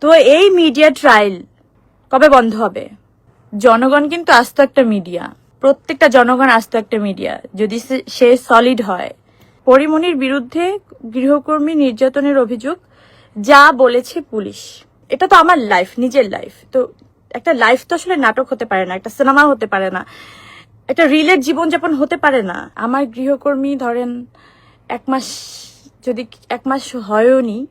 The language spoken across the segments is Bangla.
তো এই মিডিয়া ট্রায়াল কবে বন্ধ হবে? জনগণ কিন্তু আস্ত একটা মিডিয়া প্রত্যেকটা জনগণ আস্ত একটা মিডিয়া যদি সে- সলিড হয়। পরিমণির বিরুদ্ধে গৃহকর্মী নির্যাতনের অভিযোগ, যা বলেছে পুলিশ। এটা তো আমার লাইফ নিজের লাইফ তো একটা লাইফ তো আসলে নাটক হতে পারে না, একটা সিনেমা হতে পারে না। একটা রিলের জীবনযাপন হতে পারে না। আমার গৃহকর্মী ধরেন, এক মাস, যদি এক মাস হয়ওনি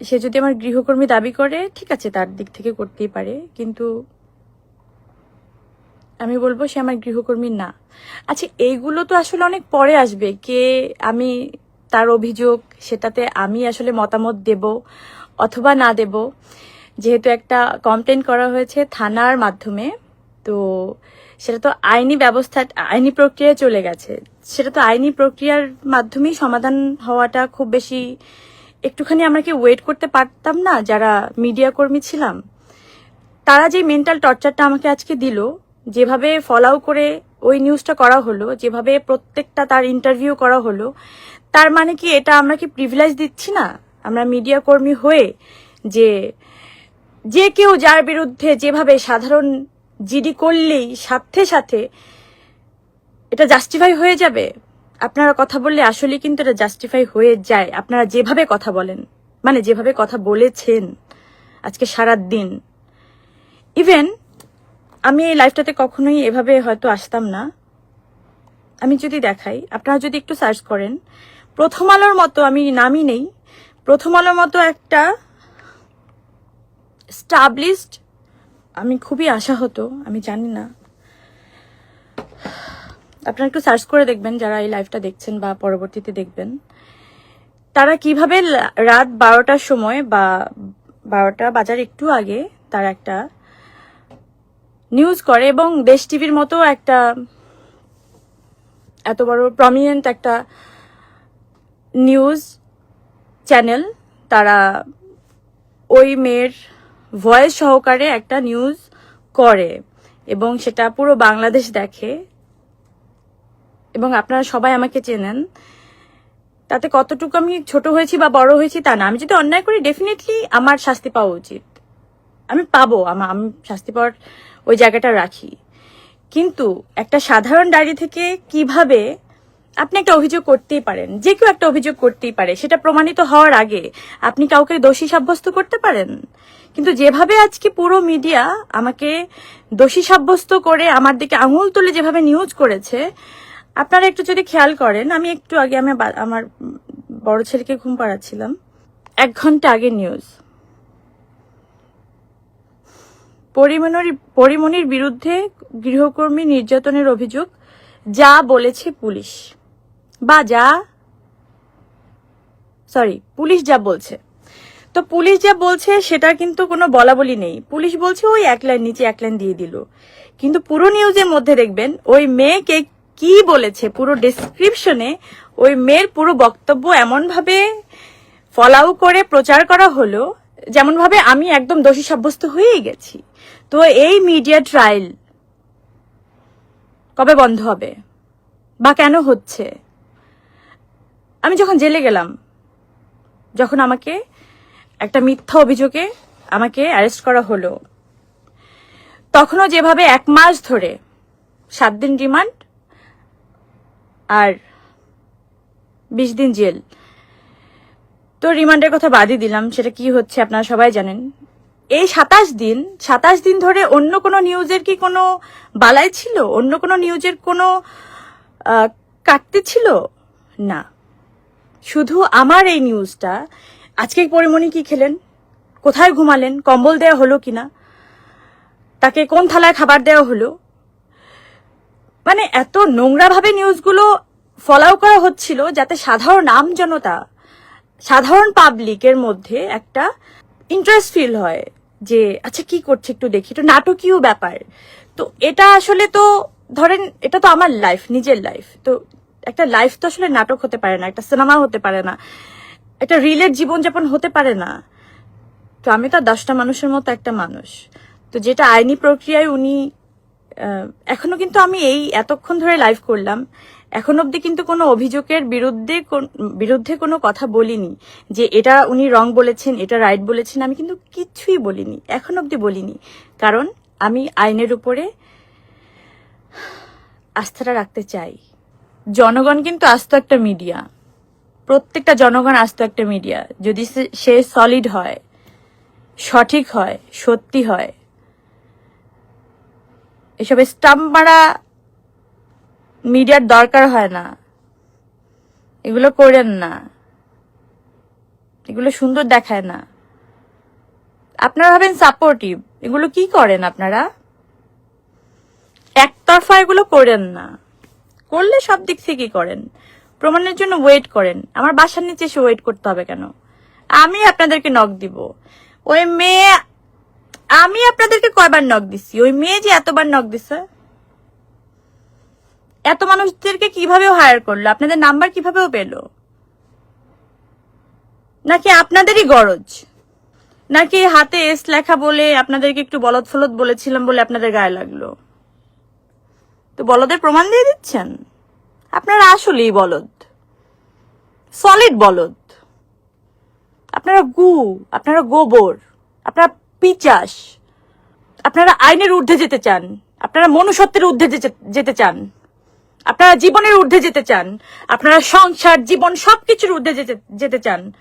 সে যদি আমার গৃহকর্মী দাবি করে, ঠিক আছে, তার দিক থেকে করতেই পারে, কিন্তু আমি বলব সে আমার গৃহকর্মী না। আচ্ছা এইগুলো তো আসলে অনেক পরে আসবে, কে আমি তার অভিযোগ, সেটাতে আমি আসলে মতামত দেব অথবা না দেব। যেহেতু একটা কমপ্লেন করা হয়েছে থানার মাধ্যমে, তো সেটা তো আইনি ব্যবস্থা, আইনি প্রক্রিয়ায় চলে গেছে। সেটা তো আইনি প্রক্রিয়ার মাধ্যমেই সমাধান হওয়াটা খুব বেশি একটুখানি আমরা কি ওয়েট করতে পারতাম না, যারা মিডিয়া কর্মী ছিলাম। তারা যে মেন্টাল টর্চারটা আমাকে আজকে দিল, যেভাবে ফলাও করে ওই নিউজটা করা হলো, যেভাবে প্রত্যেকটা তার ইন্টারভিউ করা হলো, তার মানে কি এটা আমরা কি প্রিভিলেজ দিচ্ছি না? আমরা মিডিয়া কর্মী হয়ে যে যে কেউ যার বিরুদ্ধে যেভাবে সাধারণ জিডি করলেই সাথে সাথে এটা জাস্টিফাই হয়ে যাবে? আপনারা কথা বললে আসলে কিন্তু এটা জাস্টিফাই হয়ে যায়। আপনারা যেভাবে কথা বলেন মানে যেভাবে কথা বলেছেন আজকে সারা দিন ইভেন আমি এই লাইফটাতে কখনোই এভাবে হয়তো আসতাম না। আমি যদি দেখাই, আপনারা যদি একটু সার্চ করেন, প্রথম আলোর মতো আমি নামই নেই। প্রথম আলোর মতো একটা স্টাবলিশড আমি খুবই আশা হতো আমি জানি না। আপনারা একটু সার্চ করে দেখবেন যারা এই লাইভটা দেখছেন বা পরবর্তীতে দেখবেন। তারা কীভাবে রাত বারোটার সময় বা বারোটা বাজার একটু আগে তারা একটা নিউজ করে এবং দেশ টিভির মতো একটা এত বড় প্রমিনেন্ট একটা নিউজ চ্যানেল তারা ওই মেয়ের ভয়েস সহকারে একটা নিউজ করে এবং সেটা পুরো বাংলাদেশ দেখে। এবং আপনারা সবাই আমাকে চেনেন। তাতে কতটুকু আমি ছোট হয়েছি বা বড় হয়েছি তা না। আমি যদি অন্যায় করি ডেফিনেটলি আমার শাস্তি পাওয়া উচিত। আমি পাবো, আমা- আমি শাস্তি পাওয়ার ওই জায়গাটা রাখি। কিন্তু একটা সাধারণ ডায়েরি থেকে কীভাবে আপনি একটা অভিযোগ করতেই পারেন? যে কেউ একটা অভিযোগ করতেই পারে, সেটা প্রমাণিত হওয়ার আগে আপনি কাউকে দোষী সাব্যস্ত করতে পারেন? কিন্তু যেভাবে আজকে পুরো মিডিয়া আমাকে দোষী সাব্যস্ত করে আমার দিকে আঙুল তুলে যেভাবে নিউজ করেছে আপনারা একটু যদি খেয়াল করেন, আমি একটু আগে আমি আমার বড় ছেলেকে ঘুম পাড়াচ্ছিলাম। এক ঘণ্টা আগে নিউজ পরিমণির পরিমণির বিরুদ্ধে গৃহকর্মী নির্যাতনের অভিযোগ, যা বলেছে পুলিশ। বা যা সরি পুলিশ যা বলছে। তো পুলিশ যা বলছে সেটা কিন্তু কোনো বলা বলি নেই। পুলিশ বলছে, ওই এক লাইন নিচে এক লাইন দিয়ে দিল। কিন্তু পুরো নিউজের মধ্যে দেখবেন, ওই মেয়েকে কি বলেছে? পুরো ডেসক্রিপশনে ওই মেয়ের পুরো বক্তব্য এমন ভাবে ফলাও করে প্রচার করা হলো যেমন ভাবে আমি একদম দোষী সাব্যস্ত হয়েই গেছি। তো এই মিডিয়া ট্রায়াল কবে বন্ধ হবে? বা কেন হচ্ছে? আমি যখন জেলে গেলাম, যখন আমাকে একটা মিথ্যা অভিযোগে আমাকে অ্যারেস্ট করা হলো, তখনও যেভাবে এক মাস ধরে সাত দিন রিমান্ড আর বিশ দিন জেল। তো রিমান্ডের কথা বাদই দিলাম, সেটা কি হচ্ছে আপনারা সবাই জানেন। এই সাতাশ দিন সাতাশ দিন ধরে অন্য কোনো নিউজের কি কোনো বালাই ছিল? অন্য কোনো নিউজের কোনো কাটতে ছিল? না। শুধু আমার এই নিউজটা, আজকে পরিমণি কি খেলেন? কোথায় ঘুমালেন? কম্বল দেওয়া হলো কিনা? তাকে কোন থালায় খাবার দেওয়া হলো? মানে এত নোংরাভাবে নিউজগুলো ফলাও করা হচ্ছিল যাতে সাধারণ আম জনতা, সাধারণ পাবলিকের মধ্যে একটা ইন্টারেস্ট ফিল হয় যে আচ্ছা কি করছে একটু দেখি। একটু নাটকীয় ব্যাপার। তো এটা আসলে তো, ধরেন এটা তো আমার লাইফ নিজের লাইফ তো একটা লাইফ তো আসলে নাটক হতে পারে না, একটা সিনেমা হতে পারে না, একটা রিলের জীবনযাপন হতে পারে না। তো আমি তো দশটা মানুষের মতো একটা মানুষ। তো যেটা আইনি প্রক্রিয়ায় উনি এখনও কিন্তু আমি এই এতক্ষণ ধরে লাইভ করলাম। এখন অবধি কিন্তু কোনো অভিযোগের বিরুদ্ধে বিরুদ্ধে কোনো কথা বলিনি যে এটা উনি রং বলেছেন, এটা রাইট বলেছেন, আমি কিন্তু কিছুই বলিনি, এখন অবধি বলিনি। কারণ আমি আইনের উপরে আস্থাটা রাখতে চাই। জনগণ কিন্তু আস্ত একটা মিডিয়া প্রত্যেকটা জনগণ আস্ত একটা মিডিয়া যদি সে- সে সলিড হয়, সঠিক হয়, সত্যি হয় এসব স্টাম্প মারা মিডিয়ার দরকার হয় না। এগুলো করেন না। এগুলো সুন্দর দেখায় না। আপনারা ভাবেন সাপোর্টিভ এগুলো কি করেন আপনারা? একতরফা এগুলো করেন না। করলে সব দিক থেকেই করেন। প্রমাণের জন্য ওয়েট করেন। আমার বাসার নিচে এসে ওয়েট করতে হবে কেন? আমি আপনাদেরকে নক দিব। ওই মেয়ে কয়বার নক দিছি? ওই মেয়ে যে এতবার নক দিছে? এত মানুষদেরকে কীভাবে হায়ার করল? আপনাদের নাম্বার কিভাবেও পেল? নাকি আপনাদেরই গরজ? নাকি হাতে এস লেখা বলে আপনাদেরকে একটু বলদ ফলদ বলেছিলাম বলে আপনাদের গায়ে লাগল? তো বলদের প্রমাণ দিয়ে দিচ্ছেন? আপনারা আসলেই বলদ। সলিড বলদ। আপনারা গু, আপনারা গোবর, আপনারা পিচাস। আপনারা আইনের ঊর্ধ্বে যেতে চান, আপনারা মনুষ্যত্বের ঊর্ধ্বে যেতে- চান, আপনারা জীবনের ঊর্ধ্বে যেতে চান, আপনারা সংসার, জীবন সবকিছুর ঊর্ধ্বে যেতে চান